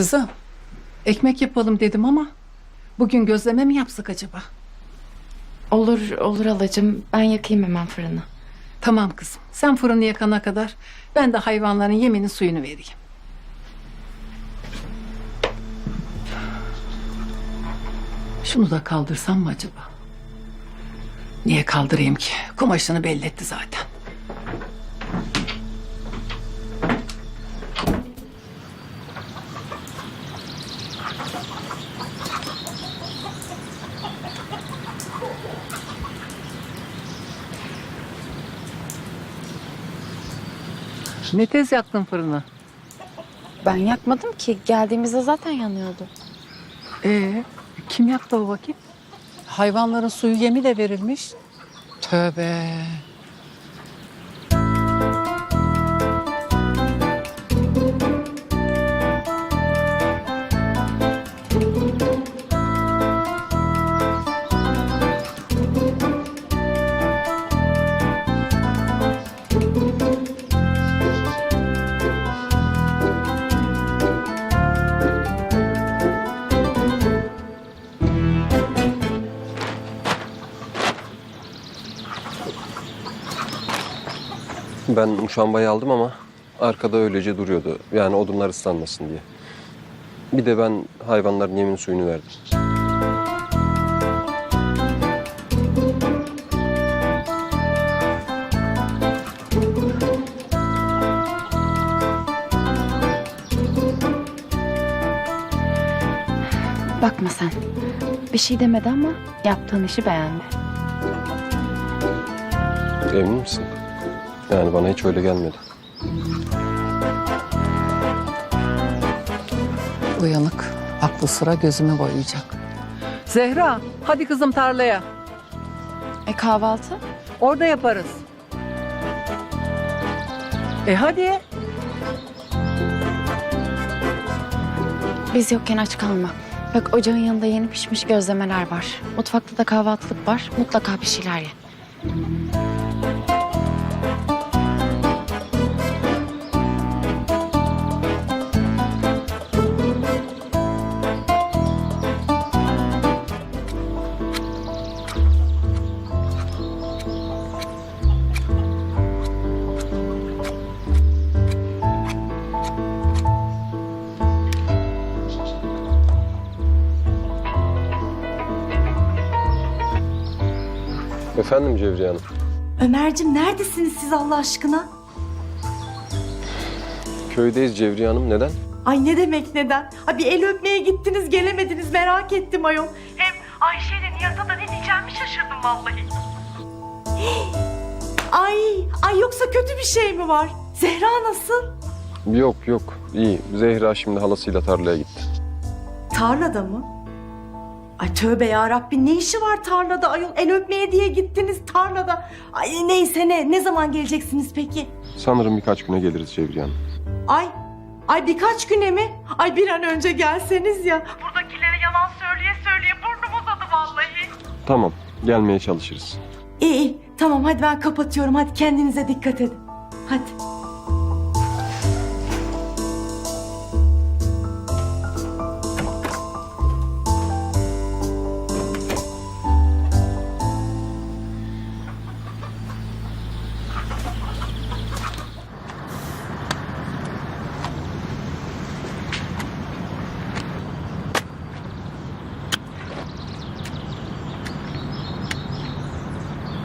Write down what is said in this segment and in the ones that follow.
Kızım, ekmek yapalım dedim ama bugün gözleme mi yapsak acaba? Olur olur alacım. Ben yakayım hemen fırını. Tamam kızım, sen fırını yakana kadar ben de hayvanların yeminin suyunu vereyim. Şunu da kaldırsam mı acaba? Niye kaldırayım ki? Kumaşını belli etti zaten. Ne tez yaktın fırını? Ben yakmadım ki. Geldiğimizde zaten yanıyordu. Ee, kim yaktı o vakit? Hayvanların suyu yemi de verilmiş. Tövbe. Ben muşambayı aldım ama arkada öylece duruyordu. Yani odunlar ıslanmasın diye. Bir de ben hayvanların yemin suyunu verdim. Bakma sen. Bir şey demedi ama yaptığın işi beğendi. Emin misin? Yani bana hiç öyle gelmedi. Uyanık, aklı sıra gözümü boyayacak. Zehra, hadi kızım tarlaya. E kahvaltı? Orada yaparız. E hadi. Biz yokken aç kalma. Bak ocağın yanında yeni pişmiş gözlemeler var. Mutfakta da kahvaltılık var. Mutlaka bir şeyler ye. Efendim Cevriye Hanım. Ömer'cim neredesiniz siz Allah aşkına? Köydeyiz Cevriye Hanım. Neden? Ay ne demek neden? Ha bir el öpmeye gittiniz gelemediniz merak ettim ayol. Hem Ayşe'yle Nihat'a da ne diyeceğimi şaşırdım vallahi. ay, ay yoksa kötü bir şey mi var? Zehra nasıl? Yok yok. İyi. Zehra şimdi halasıyla tarlaya gitti. Tarlada mı? Ay tövbe ya Rabbi ne işi var tarlada ayol? El öpmeye diye gittiniz tarlada. Ay neyse ne ne zaman geleceksiniz peki? Sanırım birkaç güne geliriz Cevriye Hanım. Ay, ay birkaç güne mi? Ay bir an önce gelseniz ya. Buradakilere yalan söyleye söyleye burnum uzadı vallahi. Tamam. Gelmeye çalışırız. İyi iyi tamam hadi ben kapatıyorum. Hadi kendinize dikkat edin. Hadi.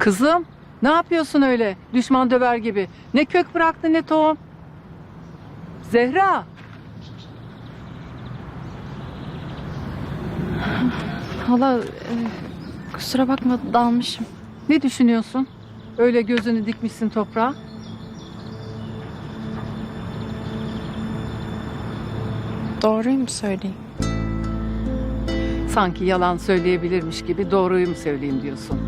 Kızım, ne yapıyorsun öyle? Düşman döver gibi. Ne kök bıraktı ne tohum. Zehra, Hala e, kusura bakma dalmışım. ne düşünüyorsun? Öyle gözünü dikmişsin toprağa. Doğruyu mu söyleyeyim? Sanki yalan söyleyebilirmiş gibi doğruyu mu söyleyeyim diyorsun.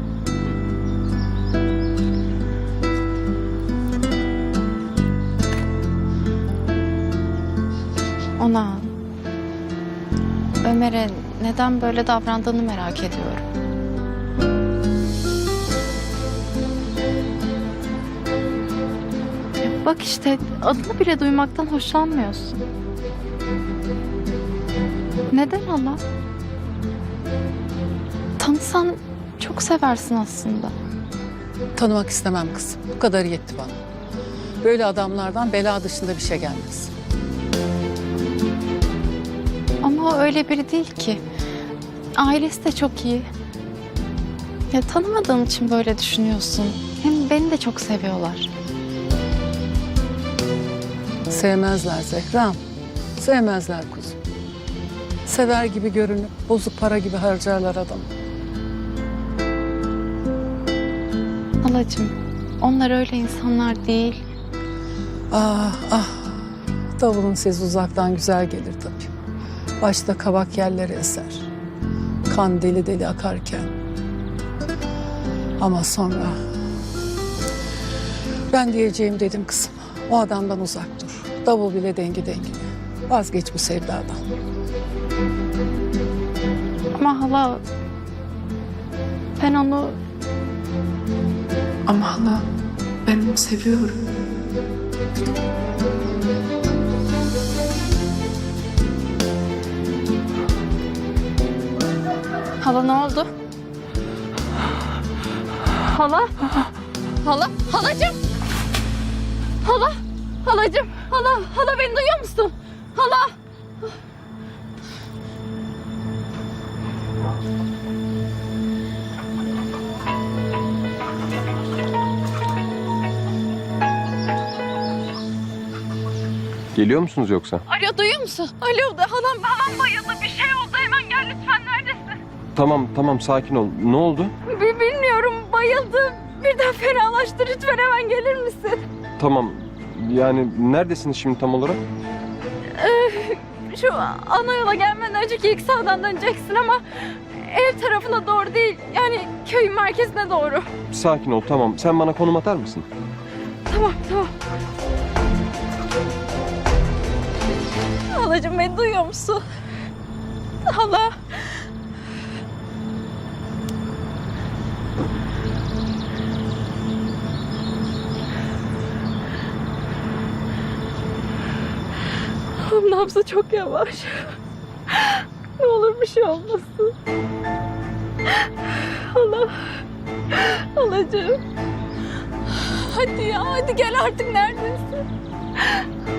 Ona Ömer'e neden böyle davrandığını merak ediyorum. Bak işte adını bile duymaktan hoşlanmıyorsun. Neden hala? Tanısan çok seversin aslında. Tanımak istemem kızım. Bu kadar yetti bana. Böyle adamlardan bela dışında bir şey gelmez. Ama o öyle biri değil ki. Ailesi de çok iyi. Ya tanımadığın için böyle düşünüyorsun. Hem beni de çok seviyorlar. Sevmezler Zehra'm. Sevmezler kuzum. Sever gibi görünüp bozuk para gibi harcarlar adamı. Halacığım, onlar öyle insanlar değil. Ah ah. Davulun sesi uzaktan güzel gelir tabii. Başta kabak yerlere eser. Kan deli deli akarken. Ama sonra... Ben diyeceğim dedim kızım. O adamdan uzak dur. Davul bile dengi dengine. Vazgeç bu sevdadan. Ama hala... Ben onu... Ama hala ben onu seviyorum. Hala ne oldu? Hala? Hala? Halacığım? Hala? Halacığım? Hala? Hala beni duyuyor musun? Hala? Geliyor musunuz yoksa? Alo duyuyor musun? Alo da halam halam bayıldı bir şey oldu hemen gel lütfen? Tamam tamam sakin ol. Ne oldu? Bi- bilmiyorum bayıldı birden fenalaştı lütfen hemen gelir misin? Tamam. Yani neredesiniz şimdi tam olarak? Şu ana yola gelmeden önceki ilk sağdan döneceksin ama ev tarafına doğru değil yani köyün merkezine doğru. Sakin ol tamam. Sen bana konum atar mısın? Tamam tamam. Halacığım beni duyuyor musun? Hala. Nabzı çok yavaş. Ne olur bir şey olmasın. Hala. Halacığım. Hadi ya hadi gel artık neredesin?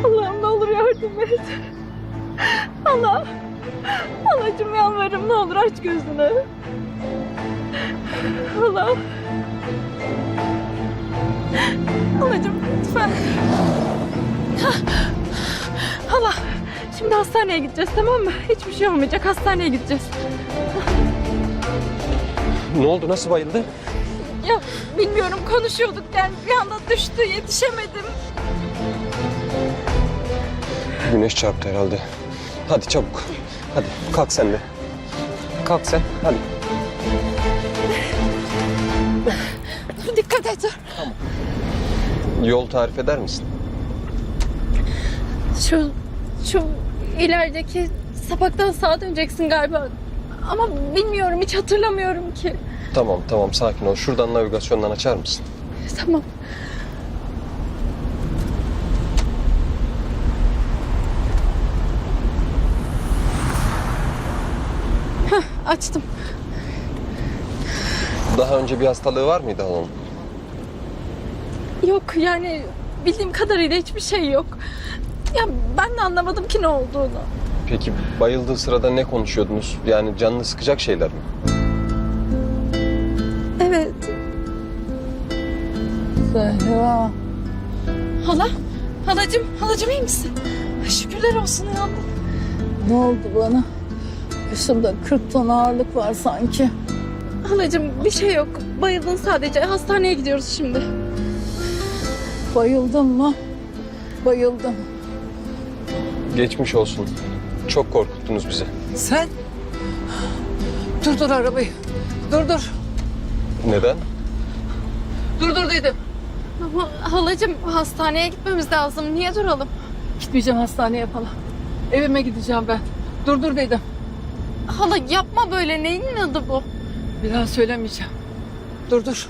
Allah'ım ne olur yardım et. Allah. Halacığım yalvarırım ne olur aç gözünü. Allah. Halacığım lütfen. Hah. Şimdi hastaneye gideceğiz tamam mı? Hiçbir şey olmayacak hastaneye gideceğiz. Ne oldu? Nasıl bayıldı? Ya bilmiyorum konuşuyorduk yani bir anda düştü yetişemedim. Güneş çarptı herhalde. Hadi çabuk. Hadi kalk sen de. Kalk sen. Hadi. Dikkat et. Yol tarif eder misin? Şu şu ilerideki sapaktan sağa döneceksin galiba. Ama bilmiyorum hiç hatırlamıyorum ki. Tamam tamam sakin ol. Şuradan navigasyondan açar mısın? Tamam. Hah, açtım. Daha önce bir hastalığı var mıydı halanın? Yok yani bildiğim kadarıyla hiçbir şey yok. Ya ben de anlamadım ki ne olduğunu. Peki bayıldığı sırada ne konuşuyordunuz? Yani canını sıkacak şeyler mi? Evet. Zehra. Hala? Halacığım, halacığım iyi misin? Şükürler olsun ya. Ne oldu bana? Başımda 40 ton ağırlık var sanki. Halacığım bir şey yok. Bayıldın sadece. Hastaneye gidiyoruz şimdi. Bayıldım mı? Bayıldım. Geçmiş olsun. Çok korkuttunuz bizi. Sen? Dur dur arabayı. Dur dur. Neden? Dur dur dedim. Ama halacığım hastaneye gitmemiz lazım. Niye duralım? Gitmeyeceğim hastaneye falan. Evime gideceğim ben. Dur dur dedim. Hala yapma böyle. Neyin adı bu? Bir daha söylemeyeceğim. Dur dur.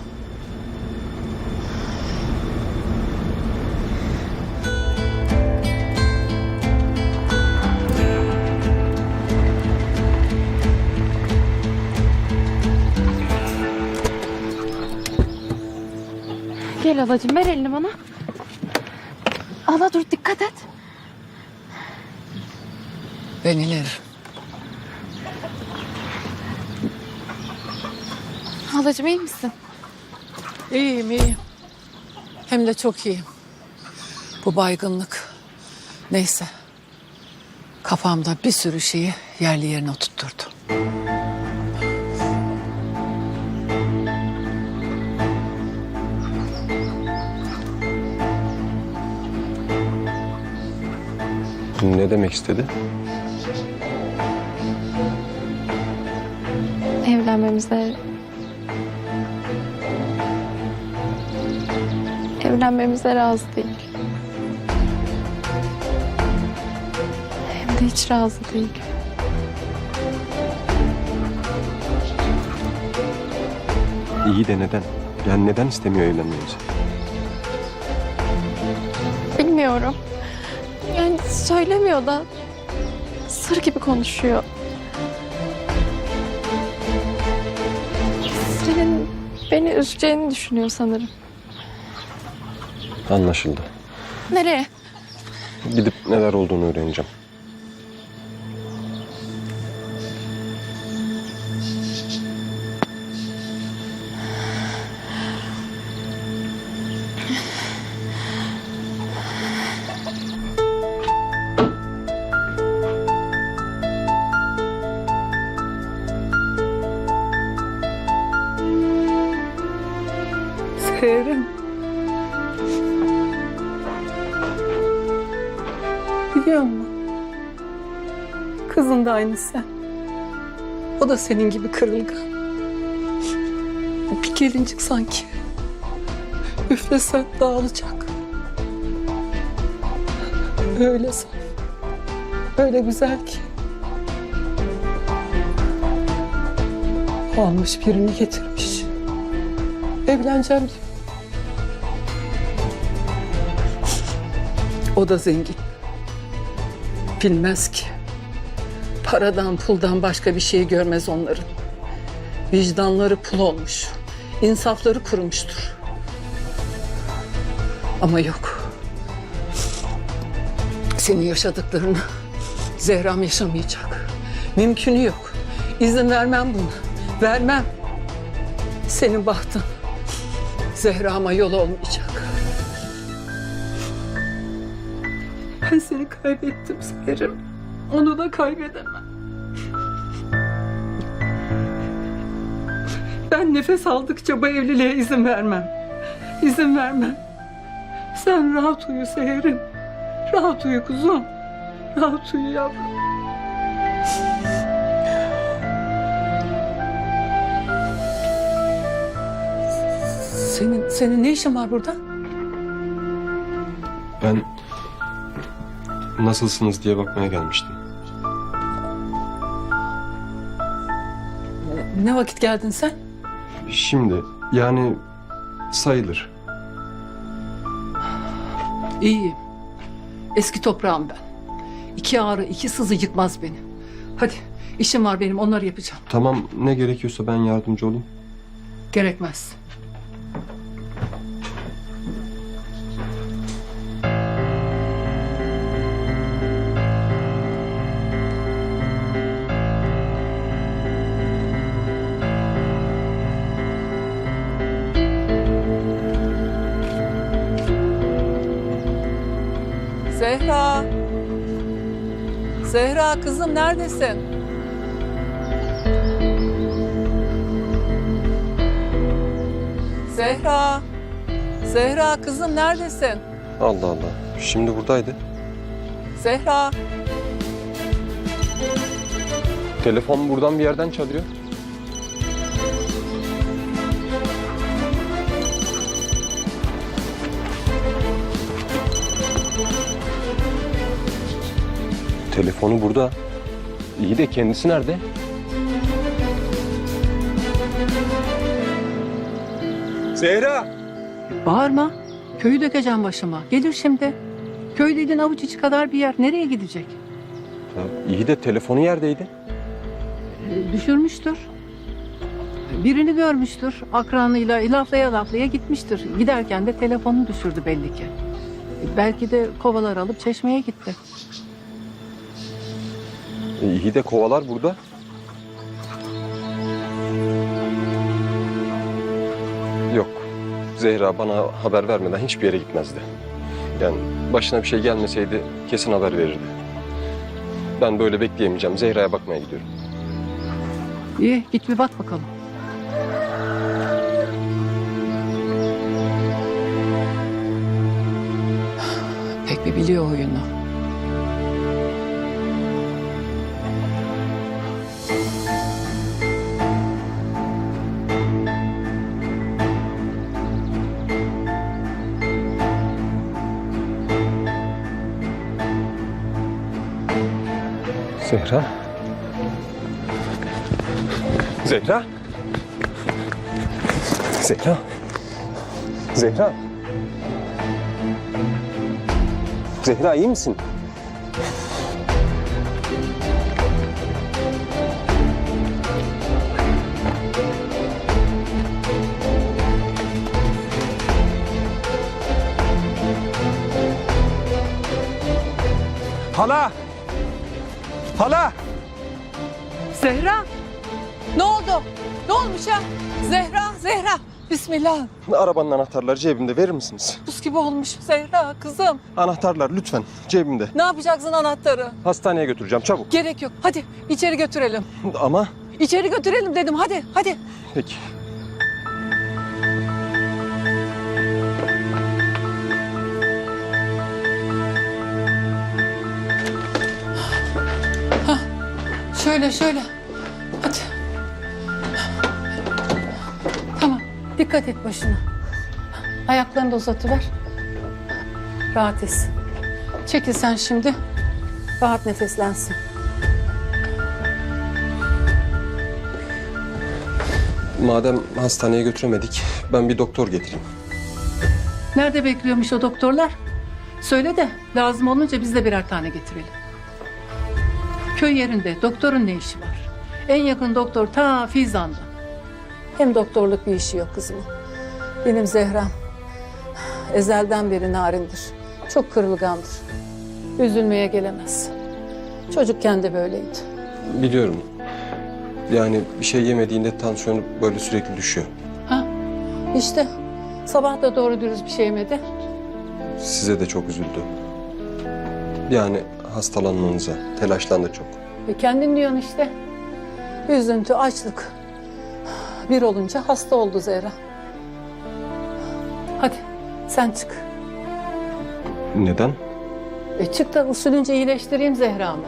Gel halacığım ver elini bana. Hala dur dikkat et. Ben inerim. Halacığım iyi misin? İyiyim iyiyim. Hem de çok iyiyim. Bu baygınlık. Neyse. Kafamda bir sürü şeyi yerli yerine oturtturdu. Ne demek istedi? Evlenmemize... Evlenmemize razı değil. Hem de hiç razı değil. İyi de neden? Yani neden istemiyor evlenmemizi? Bilmiyorum. Söylemiyor da sır gibi konuşuyor. Senin beni üzeceğini düşünüyor sanırım. Anlaşıldı. Nereye? Gidip neler olduğunu öğreneceğim. O da senin gibi kırılgan. Bir gelincik sanki. Üflesen dağılacak. Öyle saf. Öyle güzel ki. Almış birini getirmiş. Evleneceğim diyor. O da zengin. Bilmez ki. Paradan puldan başka bir şey görmez onların. Vicdanları pul olmuş. insafları kurumuştur. Ama yok. Senin yaşadıklarını Zehram yaşamayacak. Mümkünü yok. İzin vermem buna. Vermem. Senin bahtın Zehra'ma yol olmayacak. Ben seni kaybettim Seher'im. Onu da kaybedemem. Ben nefes aldıkça bu evliliğe izin vermem. İzin vermem. Sen rahat uyu Seher'im. Rahat uyu kuzum. Rahat uyu yavrum. Senin, senin ne işin var burada? Ben nasılsınız diye bakmaya gelmiştim. Ne vakit geldin sen? Şimdi yani sayılır. İyiyim. Eski toprağım ben. İki ağrı, iki sızı yıkmaz beni. Hadi işim var benim onları yapacağım. Tamam ne gerekiyorsa ben yardımcı olayım. Gerekmez. Zehra kızım neredesin? Zehra. Zehra kızım neredesin? Allah Allah. Şimdi buradaydı. Zehra. Telefon buradan bir yerden çalıyor. Telefonu burada. İyi de kendisi nerede? Zehra! Bağırma. Köyü dökeceğim başıma. Gelir şimdi. Köy dediğin avuç içi kadar bir yer. Nereye gidecek? Ya, iyi de telefonu yerdeydi. Ee, düşürmüştür. Birini görmüştür. Akranıyla laflaya laflaya gitmiştir. Giderken de telefonunu düşürdü belli ki. Belki de kovalar alıp çeşmeye gitti. E, iyi de kovalar burada. Yok. Zehra bana haber vermeden hiçbir yere gitmezdi. Yani başına bir şey gelmeseydi kesin haber verirdi. Ben böyle bekleyemeyeceğim. Zehra'ya bakmaya gidiyorum. İyi git bir bak bakalım. Pek bir biliyor oyunu. Zehra? Zehra? Zehra? Zehra? Zehra iyi misin? Hala! Hala! Zehra! Ne oldu? Ne olmuş ya? Zehra, Zehra. Bismillah. Arabanın anahtarları cebimde verir misiniz? Buz gibi olmuş Zehra kızım. Anahtarlar lütfen cebimde. Ne yapacaksın anahtarı? Hastaneye götüreceğim çabuk. Gerek yok. Hadi içeri götürelim. Ama İçeri götürelim dedim. Hadi, hadi. peki. Şöyle, şöyle. Hadi. Tamam. Dikkat et başına. Ayaklarını da uzatıver. Rahat etsin. Çekil sen şimdi. Rahat nefeslensin. Madem hastaneye götüremedik ben bir doktor getireyim. Nerede bekliyormuş o doktorlar? Söyle de lazım olunca biz de birer tane getirelim. Köy yerinde doktorun ne işi var? En yakın doktor ta Fizan'da. Hem doktorluk bir işi yok kızımın. Benim Zehra'm ezelden beri narindir. Çok kırılgandır. Üzülmeye gelemez. Çocukken de böyleydi. Biliyorum. Yani bir şey yemediğinde tansiyonu böyle sürekli düşüyor. Ha? İşte sabah da doğru dürüst bir şey yemedi. Size de çok üzüldü. Yani hastalanmanıza telaşlandı çok. E kendin diyorsun işte. Üzüntü, açlık. Bir olunca hasta oldu Zehra. Hadi sen çık. Neden? E çık da usulünce iyileştireyim Zehra'mı.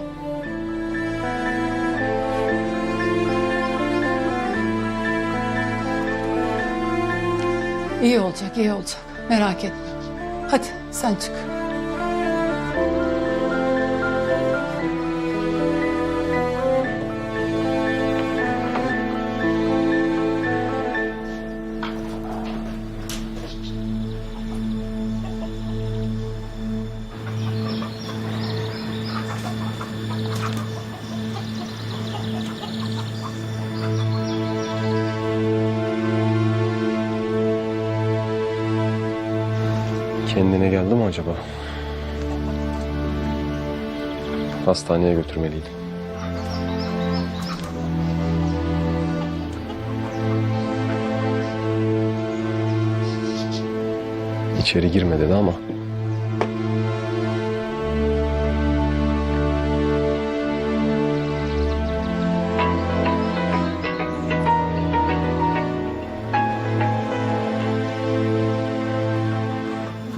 İyi olacak, iyi olacak. Merak etme. Hadi sen çık. Hastaneye götürmeliydim. İçeri girme dedi ama.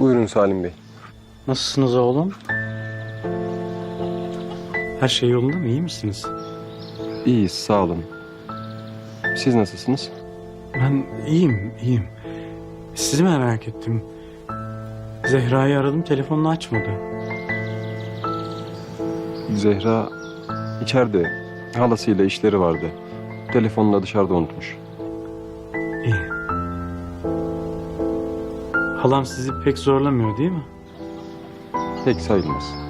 Buyurun Salim Bey. Nasılsınız oğlum? Her şey yolunda mı? İyi misiniz? İyiyiz, sağ olun. Siz nasılsınız? Ben iyiyim, iyiyim. Sizi merak ettim. Zehra'yı aradım, telefonunu açmadı. Zehra içeride. Halasıyla işleri vardı. Telefonunu da dışarıda unutmuş. İyi. Halam sizi pek zorlamıyor değil mi? Pek sayılmaz.